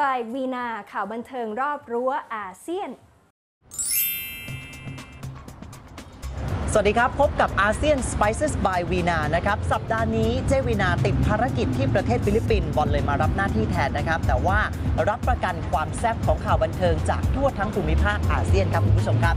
by วีนาข่าวบันเทิงรอบรั้วอาเซียน วัสดีครับ พบกับอาเซียน Spices by วีนานะครับ สัปดาห์นี้เจวีนาติดภารกิจที่ประเทศฟิลิปปินส์บอลเลยมารับหน้าที่แทนนะครับ แต่ว่ารับประกันความแซ่บของข่าวบันเทิงจากทั่วทั้งภูมิภาคอาเซียนครับคุณผู้ชมครับ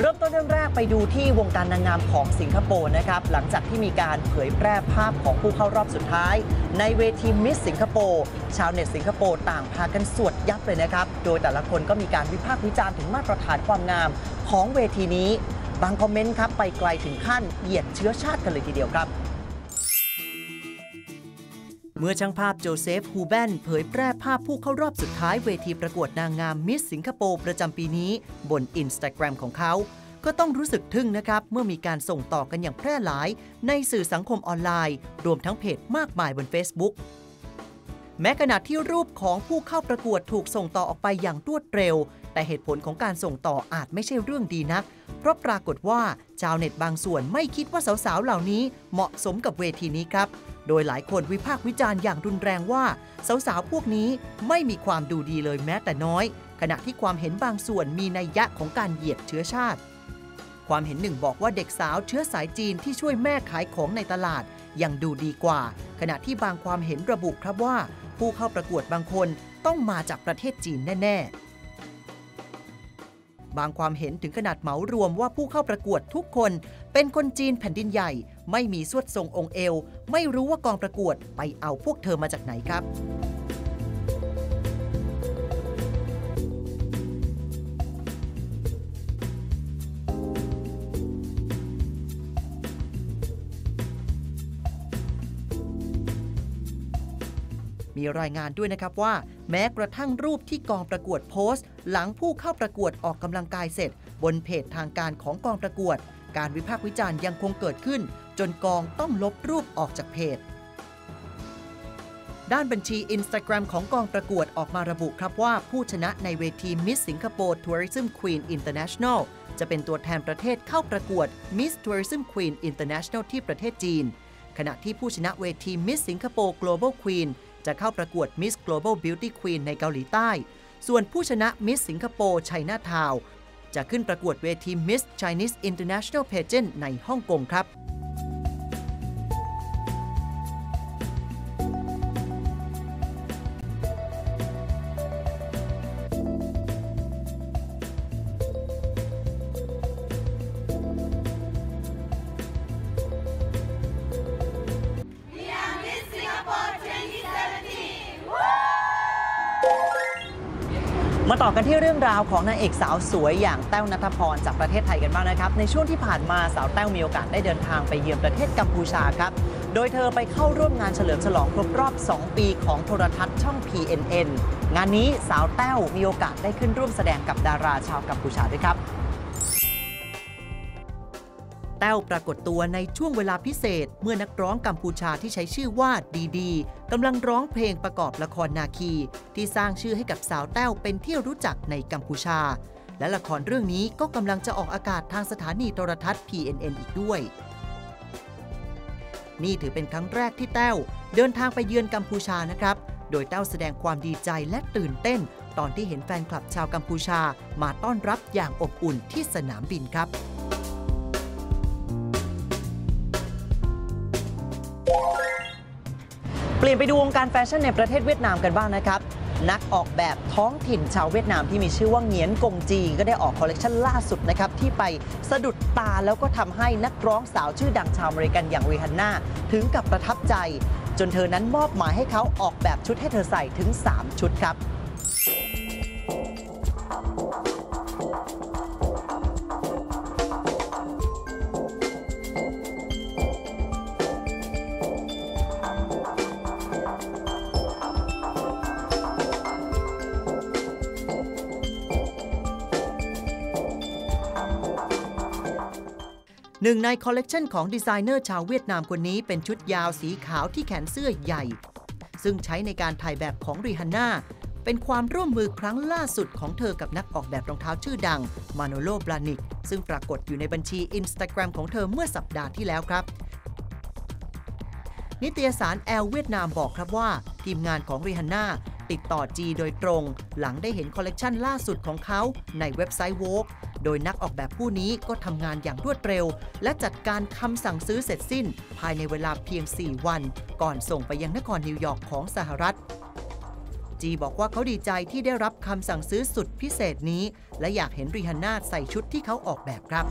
เริ่มต้นเรื่องแรกไปดูที่วงการนางงามของสิงคโปร์นะครับ หลังจากที่มีการเผยแพร่ภาพของผู้เข้ารอบสุดท้าย ในเวทีมิสสิงคโปร์ชาวเน็ตสิงคโปร์ต่างพากันสวดยับเลยนะครับ โดยแต่ละคนก็มีการวิพากษ์วิจารณ์ถึงมาตรฐานความงามของเวทีนี้ บางคอมเมนต์ครับไปไกลถึงขั้นเหยียดเชื้อชาติกันเลยทีเดียวครับ เมื่อช่างภาพโจเซฟฮูแบนเผยแพร่ภาพผู้เข้ารอบสุดท้ายเวทีประกวดนางงามมิสสิงคโปร์ประจำปีนี้ บนอินสตาแกรมของเขาก็ต้องรู้สึกทึ่งนะครับ เมื่อมีการส่งต่อกันอย่างแพร่หลาย ในสื่อสังคมออนไลน์ รวมทั้งเพจมากมายบน Facebook แม้ขณะที่รูปของผู้เข้าประกวดถูกส่งต่อออกไปอย่างรวดเร็ว แต่เหตุผลของการส่งต่ออาจไม่ใช่เรื่องดีนัก เพราะปรากฏว่าชาวเน็ตบางส่วนไม่คิดว่าสาวๆ เหล่านี้เหมาะสมกับเวทีนี้ครับ โดยหลายคนวิพากษ์วิจารณ์อย่างรุนแรงว่า สาวๆ พวกนี้ไม่มีความดูดีเลยแม้แต่น้อย ขณะที่ความเห็นบางส่วนมีนัยยะของการเหยียดเชื้อชาติ ความเห็นหนึ่งบอกว่าเด็กสาวเชื้อสายจีนที่ช่วยแม่ขายของในตลาดยังดูดีกว่า ขณะที่บางความเห็นระบุครับว่า ผู้เข้าประกวดบางคนต้องมาจากประเทศจีนแน่ ๆ บางความเห็นถึงขนาดเหมารวมว่าผู้เข้าประกวดทุกคน เป็นคนจีนแผ่นดินใหญ่ ไม่มีสวดทรงองค์เอว ไม่รู้ว่ากองประกวดไปเอาพวกเธอมาจากไหนครับ รายงานด้วยนะครับว่า แม้กระทั่งรูปที่กองประกวดโพสต์ หลังผู้เข้าประกวดออกกำลังกายเสร็จ บนเพจทางการของกองประกวด การวิพากษ์วิจารณ์ยังคงเกิดขึ้น จนกองต้องลบรูปออกจากเพจด้านบัญชี Instagram ของกองประกวดออกมาระบุครับว่าผู้ชนะในเวที Miss Singapore Tourism Queen International จะเป็นตัวแทนประเทศเข้าประกวด Miss Tourism Queen International ที่ประเทศจีน ขณะที่ผู้ชนะเวที Miss Singapore Global Queen จะเข้าประกวด Miss Global Beauty Queen ในเกาหลีใต้ ส่วนผู้ชนะ Miss สิงคโปร์ไชน่าทาวจะขึ้นประกวดเวที Miss Chinese International Pageant ในฮ่องกงครับ รื่องราวของนางเอกสาวสวยอย่างแต้วนัทพรจากประเทศไทยกันบ้างนะครับ ในช่วงที่ผ่านมาสาวแต้วมีโอกาสได้เดินทางไปเยือนประเทศกัมพูชาครับ โดยเธอไปเข้าร่วมงานเฉลิมฉลองครบรอบ 2 ปีของโทรทัศน์ช่อง PNN งานนี้สาวแต้วมีโอกาสได้ขึ้นร่วมแสดงกับดาราชาวกัมพูชาด้วยครับ แต้วปรากฏตัวในช่วงเวลาพิเศษ เมื่อนักร้องกัมพูชาที่ใช้ชื่อว่าดีดีกำลังร้องเพลงประกอบละครนาคี ที่สร้างชื่อให้กับสาวแต้วเป็นที่รู้จักในกัมพูชา และละครเรื่องนี้ก็กำลังจะออกอากาศทางสถานีโทรทัศน์ PNN อีกด้วย นี่ถือเป็นครั้งแรกที่แต้วเดินทางไปเยือนกัมพูชานะครับ โดยแต้วแสดงความดีใจและตื่นเต้น ตอนที่เห็นแฟนคลับชาวกัมพูชา มาต้อนรับอย่างอบอุ่นที่สนามบินครับ ลี่ยนไปดูวงการแฟชั่นในประเทศเวียดนามกันบ้างนะครับ นักออกแบบท้องถิ่นชาวเวียดนามที่มีชื่อว่าเหงียนกงจี ก็ได้ออกคอลเลกชันล่าสุดนะครับที่ไปสะดุดตาแล้วก็ทำให้นักร้องสาวชื่อดังชาวอเมริกันอย่างวีฮันนาถึงกับประทับใจ จนเธอนั้นมอบหมายให้เขาออกแบบชุดให้เธอใส่ถึง 3 ชุดครับ หนึ่งในคอลเลกชันของดีไซเนอร์ชาวเวียดนามคนนี้เป็นชุดยาวสีขาวที่แขนเสื้อใหญ่ ซึ่งใช้ในการถ่ายแบบของรีฮันน่าเป็นความร่วมมือครั้งล่าสุดของเธอกับนักออกแบบรองเท้าชื่อดังมาโนโลบลานิกซึ่งปรากฏอยู่ในบัญชีอินสตาแกรมของเธอเมื่อสัปดาห์ที่แล้วครับ นิตยสารแอลเวียดนามบอกครับว่า ทีมงานของรีฮันน่าติดต่อจีโดยตรง หลังได้เห็นคอลเลกชันล่าสุดของเขาในเว็บไซต์ Vogue โดยนักออกแบบผู้นี้ก็ทำงานอย่างรวดเร็ว และจัดการคำสั่งซื้อเสร็จสิ้น ภายในเวลาเพียง 4 วัน ก่อนส่งไปยังนครนิวยอร์กของสหรัฐจีบอกว่าเขาดีใจที่ได้รับคำสั่งซื้อสุดพิเศษนี้ และอยากเห็นริฮันน่าใส่ชุดที่เขาออกแบบครับ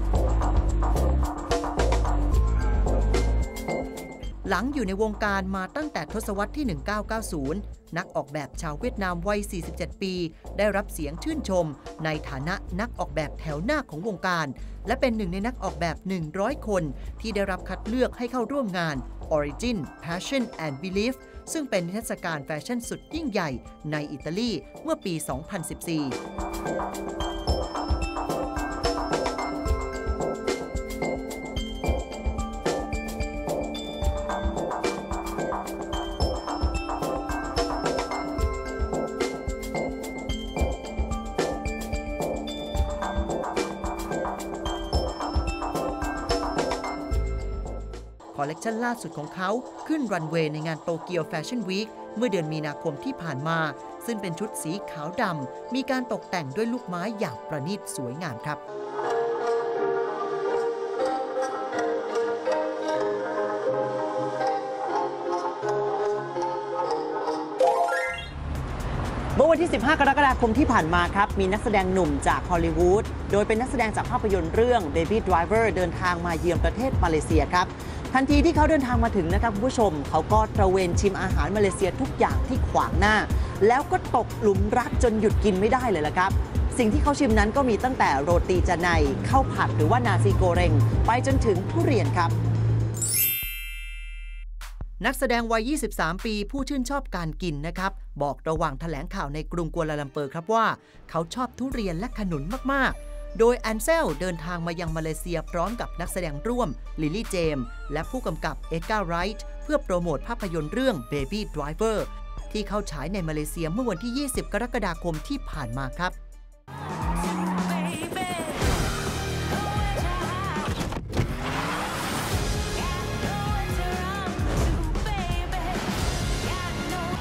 หลังอยู่ในวงการมาตั้งแต่ทศวรรษที่ 1990 นักออกแบบชาวเวียดนามวัย 47 ปี ได้รับเสียงชื่นชม ในฐานะนักออกแบบแถวหน้าของวงการ และเป็นหนึ่งในนักออกแบบ 100 คน ที่ได้รับคัดเลือกให้เข้าร่วมงาน Origin Passion and Belief ซึ่งเป็นนิทรรศการแฟชั่นสุดยิ่งใหญ่ในอิตาลีเมื่อปี 2014 คอลเลกชันล่าสุดของเขาขึ้นรันเวย์ในงานโตเกียวแฟชั่นวีคเมื่อเดือนมีนาคมที่ผ่านมา ซึ่งเป็นชุดสีขาวดำ มีการตกแต่งด้วยลูกไม้อย่างประณีตสวยงามครับเมื่อวันที่ 15 กรกฎาคมที่ผ่านมาครับ มีนักแสดงหนุ่มจากฮอลลีวูด โดยเป็นนักแสดงจากภาพยนตร์เรื่อง Baby Driver เดินทางมาเยือนประเทศมาเลเซียครับ ทันทีที่เขาเดินทางมาถึงนะครับคุณผู้ชม เขาก็ตระเวนชิมอาหารมาเลเซียทุกอย่างที่ขวางหน้า แล้วก็ตกหลุมรักจนหยุดกินไม่ได้เลยละครับ สิ่งที่เขาชิมนั้นก็มีตั้งแต่โรตีจาไนข้าวผัดหรือว่านาซีโกเรง ไปจนถึงทุเรียนครับ นักแสดงวัย 23 ปีผู้ชื่นชอบการกินนะครับ บอกระหว่างแถลงข่าวในกรุงกัวลาลัมเปอร์ครับว่า เขาชอบทุเรียนและขนุนมากๆ โดยแอนเซลเดินทางมายังมาเลเซียพร้อมกับนักแสดงร่วมลิลลี่เจมและผู้กำกับเอ็ดการ์ไรท์เพื่อโปรโมทภาพยนตร์เรื่อง Baby Driver ที่เข้าฉายในมาเลเซียเมื่อวันที่ 20 กรกฎาคมที่ผ่านมาครับ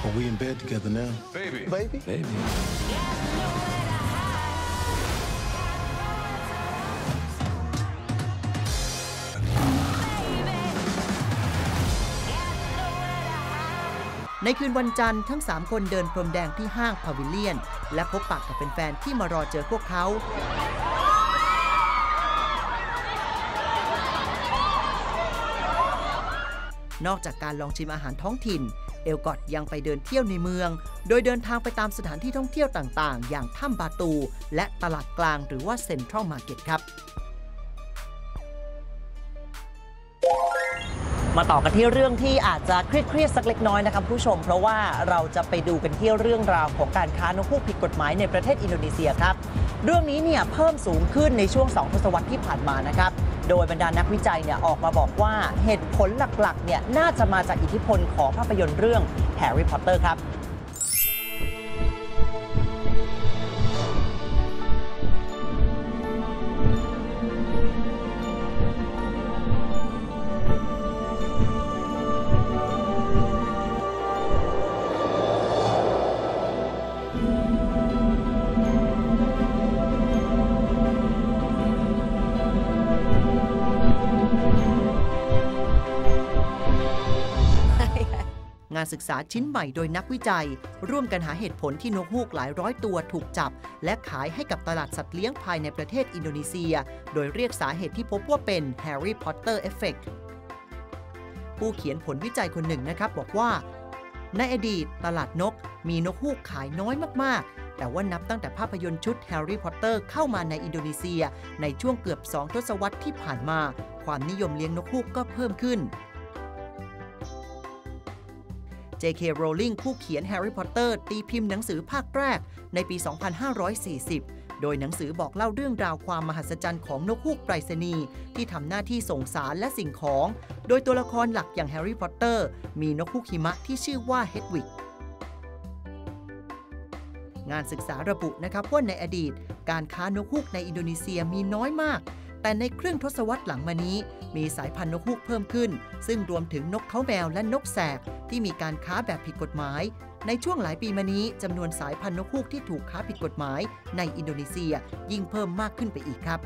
Are we in bed together now? Baby. Baby? Baby. ในคืนวันจันทร์ทั้ง 3 คนเดินพรมแดงที่ห้างพาวิเลียน และพบปะกับแฟนๆที่มารอเจอพวกเขา นอกจากการลองชิมอาหารท้องถิ่น เอลกอดยังไปเดินเที่ยวในเมือง โดยเดินทางไปตามสถานที่ท่องเที่ยวต่างๆ อย่างถ้ำบาตู และตลาดกลางหรือว่าเซ็นทรัลมาร์เก็ตครับ มาต่อกันที่เรื่องที่อาจจะเครียดๆสักเล็กน้อยนะครับผู้ชม เพราะว่าเราจะไปดูกันที่เรื่องราวของการค้านกฮูกผิดกฎหมายในประเทศอินโดนีเซียครับ เรื่องนี้เนี่ยเพิ่มสูงขึ้นในช่วง 2 ทศวรรษที่ผ่านมานะครับ โดยบรรดานักวิจัยเนี่ยออกมาบอกว่าเหตุผลหลักๆเนี่ยน่าจะมาจากอิทธิพลของภาพยนตร์เรื่องแฮร์รี่พอตเตอร์ครับ งานศึกษาชิ้นใหม่โดยนักวิจัย ร่วมกันหาเหตุผลที่นกฮูกหลายร้อยตัวถูกจับ และขายให้กับตลาดสัตว์เลี้ยงภายในประเทศอินโดนีเซีย โดยเรียกสาเหตุที่พบว่าเป็น Harry Potter Effect ผู้เขียนผลวิจัยคนหนึ่งนะครับบอกว่า ในอดีตตลาดนกมีนกฮูกขายน้อยมากๆ แต่ว่านับตั้งแต่ภาพยนตร์ชุด Harry Potter เข้ามาในอินโดนีเซีย ในช่วงเกือบ2ทศวรรษที่ผ่านมา ความนิยมเลี้ยงนกฮูกก็เพิ่มขึ้น J.K. Rowling ผู้เขียน Harry Potter ตีพิมพ์หนังสือภาคแรกในปี 2540 โดยหนังสือบอกเล่าเรื่องราวความมหัศจรรย์ของนกฮูกไปรษณีย์ที่ทำหน้าที่ส่งสารและสิ่งของ โดยตัวละครหลักอย่างแฮร์รี่พอตเตอร์มีนกฮูกหิมะที่ชื่อว่าเฮดวิกงานศึกษาระบุนะครับว่าในอดีต การค้านกฮูกในอินโดนีเซียมีน้อยมาก แต่ในครึ่งทศวรรษหลังมานี้ มีสายพันธุ์นกฮูกเพิ่มขึ้น ซึ่งรวมถึงนกเขาแมวและนกแสกที่มีการค้าแบบผิดกฎหมาย ในช่วงหลายปีมานี้จำนวนสายพันธุ์นกฮูกที่ถูกค้าผิดกฎหมาย ในอินโดนีเซียยิ่งเพิ่มมากขึ้นไปอีกครับ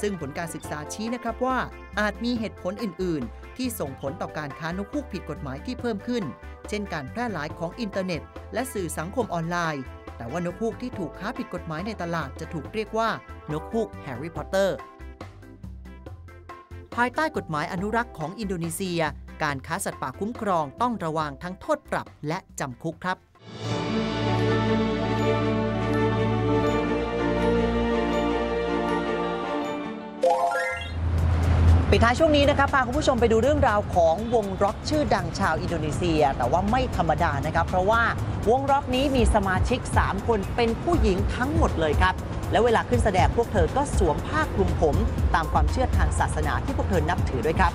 ซึ่งผลการศึกษาชี้นะครับว่า อาจมีเหตุผลอื่น ๆ ที่ส่งผลต่อการค้านกฮูกผิดกฎหมายที่เพิ่มขึ้น เช่นการแพร่หลายของอินเทอร์เน็ต และสื่อสังคมออนไลน์แต่ว่านกฮูกที่ถูกค้าผิดกฎหมายในตลาดจะถูกเรียกว่า นกฮูกแฮร์รี่พอตเตอร์ ภายใต้กฎหมายอนุรักษ์ของอินโดนีเซีย การค้าสัตว์ป่าคุ้มครองต้องระวังทั้งโทษปรับและจำคุกครับปิดท้ายช่วงนี้นะครับพาคุณผู้ชมไปดูเรื่องราวของวงร็อกชื่อดังชาวอินโดนีเซีย แต่ว่าไม่ธรรมดานะครับ เพราะว่าวงร็อกนี้มีสมาชิก 3 คนเป็นผู้หญิงทั้งหมดเลยครับ และเวลาขึ้นแสดงพวกเธอก็สวมผ้าคลุมผม ตามความเชื่อทางศาสนาที่พวกเธอนับถือด้วยครับ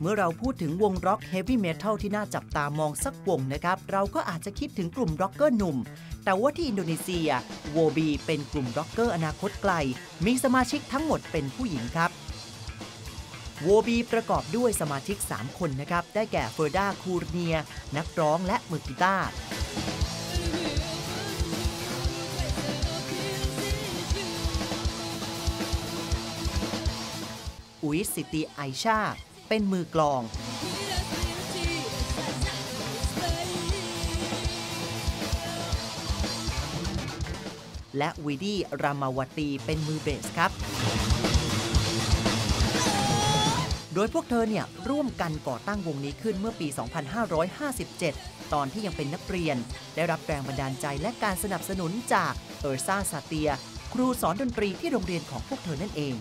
เมื่อเราพูดถึงวงร็อกเฮฟวี่เมทัลที่น่าจับตามองสักวงนะครับ เราก็อาจจะคิดถึงกลุ่มร็อกเกอร์หนุ่ม แต่ว่าที่อินโดนีเซียโวบีเป็นกลุ่มร็อกเกอร์อนาคตไกล มีสมาชิกทั้งหมดเป็นผู้หญิงครับ โวบีประกอบด้วยสมาชิก 3 คนนะครับ ได้แก่เฟอร์ดาคูรเนีย นักร้องและมือกีตาร์อุยสิติไอชา เป็นมือกลอง และวิดี้รามาวตีเป็นมือเบสครับ โดยพวกเธอเนี่ยร่วมกันก่อตั้งวงนี้ขึ้นเมื่อปี 2557 ตอนที่ยังเป็นนักเรียน ได้รับแรงบันดาลใจและการสนับสนุนจากเออร์ซาซาเตีย ครูสอนดนตรีที่โรงเรียนของพวกเธอนั่นเอง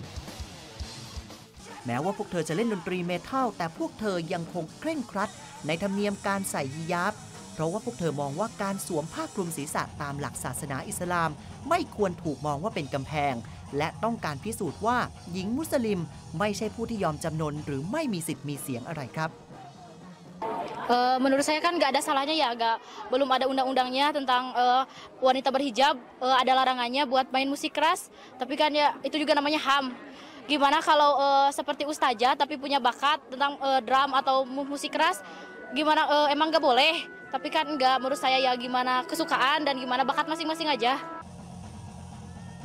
แม้ว่าพวกเธอจะเล่นดนตรีเมทัลแต่พวกเธอยังคงเคร่งครัด ในธรรมเนียมการใส่ฮิญาบเพราะว่าพวกเธอมองว่าการสวมผ้าคลุมศีรษะตามหลักศาสนาอิสลาม ไม่ควรถูกมองว่าเป็นกำแพง และต้องการพิสูจน์ว่าหญิงมุสลิม ไม่ใช่ผู้ที่ยอมจำนนหรือไม่มีสิทธิ์มีเสียงอะไรครับ Eh, menurut saya kan nggak ada salahnya ya, nggak belum ada undang-undangnya tentang eh, wanita berhijab, eh, ada larangannya buat main musik keras. Tapi kan ya itu juga namanya ham. Gimana kalau eh, seperti ustazah tapi punya bakat tentang eh, drum atau mu- musik keras, gimana eh, emang nggak boleh? Tapi kan nggak menurut saya ya gimana kesukaan dan gimana bakat masing-masing aja.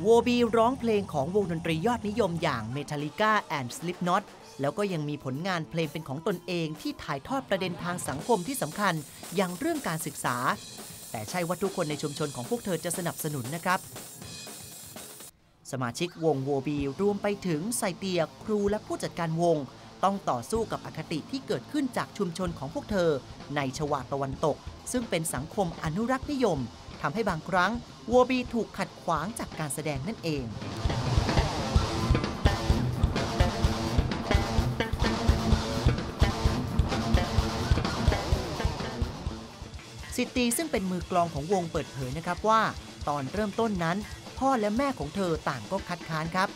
วบีร้องเพลงของวงดนตรียอดนิยมอย่าง Metallica and Slipknot แล้วก็ยังมีผลงานเพลงเป็นของตนเองที่ถ่ายทอดประเด็นทางสังคมที่สำคัญ อย่างเรื่องการศึกษา แต่ใช่ว่าทุกคนในชุมชนของพวกเธอจะสนับสนุนนะครับ สมาชิกวงโวบีรวมไปถึงไซเตียครูและผู้จัดการวง ต้องต่อสู้กับอคติที่เกิดขึ้นจากชุมชนของพวกเธอ ในชวาตะวันตก ซึ่งเป็นสังคมอนุรักษ์นิยม ทำให้บางครั้งโวบีถูกขัดขวางจากการแสดงนั่นเองสิตีซึ่งเป็นมือกลองของวงเปิดเผยนะครับว่า ตอนเริ่มต้นนั้น พ่อและแม่ของเธอต่างก็คัดค้านครับ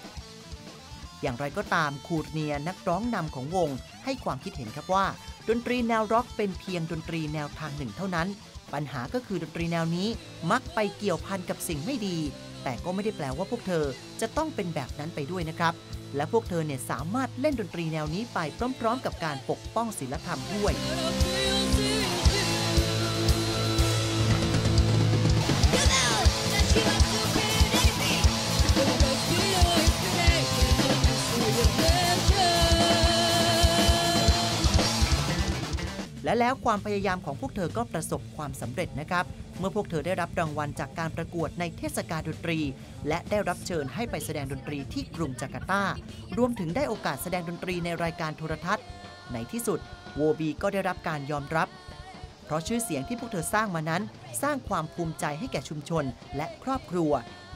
อย่างไรก็ตามคูรเนียนักร้องนำของวงให้ความคิดเห็นครับว่า ดนตรีแนวร็อกเป็นเพียงดนตรีแนวทางหนึ่งเท่านั้น ปัญหาก็คือดนตรีแนวนี้มักไปเกี่ยวพันกับสิ่งไม่ดี แต่ก็ไม่ได้แปลว่าพวกเธอจะต้องเป็นแบบนั้นไปด้วยนะครับ และพวกเธอเนี่ยสามารถเล่นดนตรีแนวนี้ไปพร้อม ๆ กับการปกป้องศิลธรรมด้วย และแล้วความพยายามของพวกเธอก็ประสบความสำเร็จนะครับ เมื่อพวกเธอได้รับรางวัลจากการประกวดในเทศกาลดนตรี และได้รับเชิญให้ไปแสดงดนตรีที่กรุงจาการ์ตา รวมถึงได้โอกาสแสดงดนตรีในรายการโทรทัศน์ ในที่สุดโวบีก็ได้รับการยอมรับ เพราะชื่อเสียงที่พวกเธอสร้างมานั้น สร้างความภูมิใจให้แก่ชุมชนและครอบครัว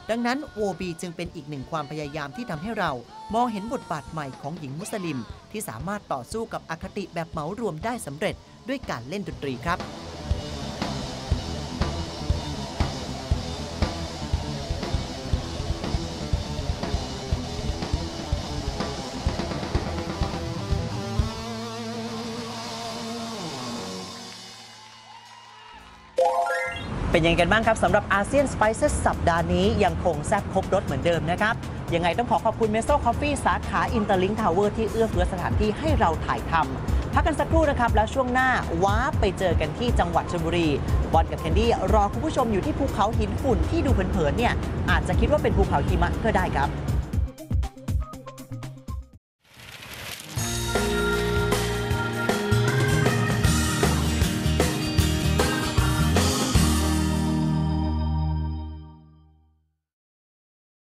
ดังนั้นโวบีจึงเป็นอีกหนึ่งความพยายามที่ทำให้เรา มองเห็นบทบาทใหม่ของหญิงมุสลิม ที่สามารถต่อสู้กับอคติแบบเหมารวมได้สำเร็จ ด้วยการเล่นดนตรีครับเป็นยังไงกันบ้างครับสำหรับอาเซียนสไปเซสสัปดาห์นี้ยังคงแซ่บครบรสเหมือนเดิมนะครับ ยังไงต้องขอขอบคุณเมโซคอฟฟี่สาขาอินเตอร์ลิงทาวเวอร์ที่เอื้อเฟื้อสถานที่ให้เราถ่ายทำ พักกันสักครู่นะครับ แล้วช่วงหน้าว้าไปเจอกันที่จังหวัดชลบุรี บอลกับแคนดี้รอคุณผู้ชมอยู่ที่ภูเขาหินฝุ่นที่ดูเผินๆเนี่ยอาจจะคิดว่าเป็นภูเขาหิมะก็ได้ครับ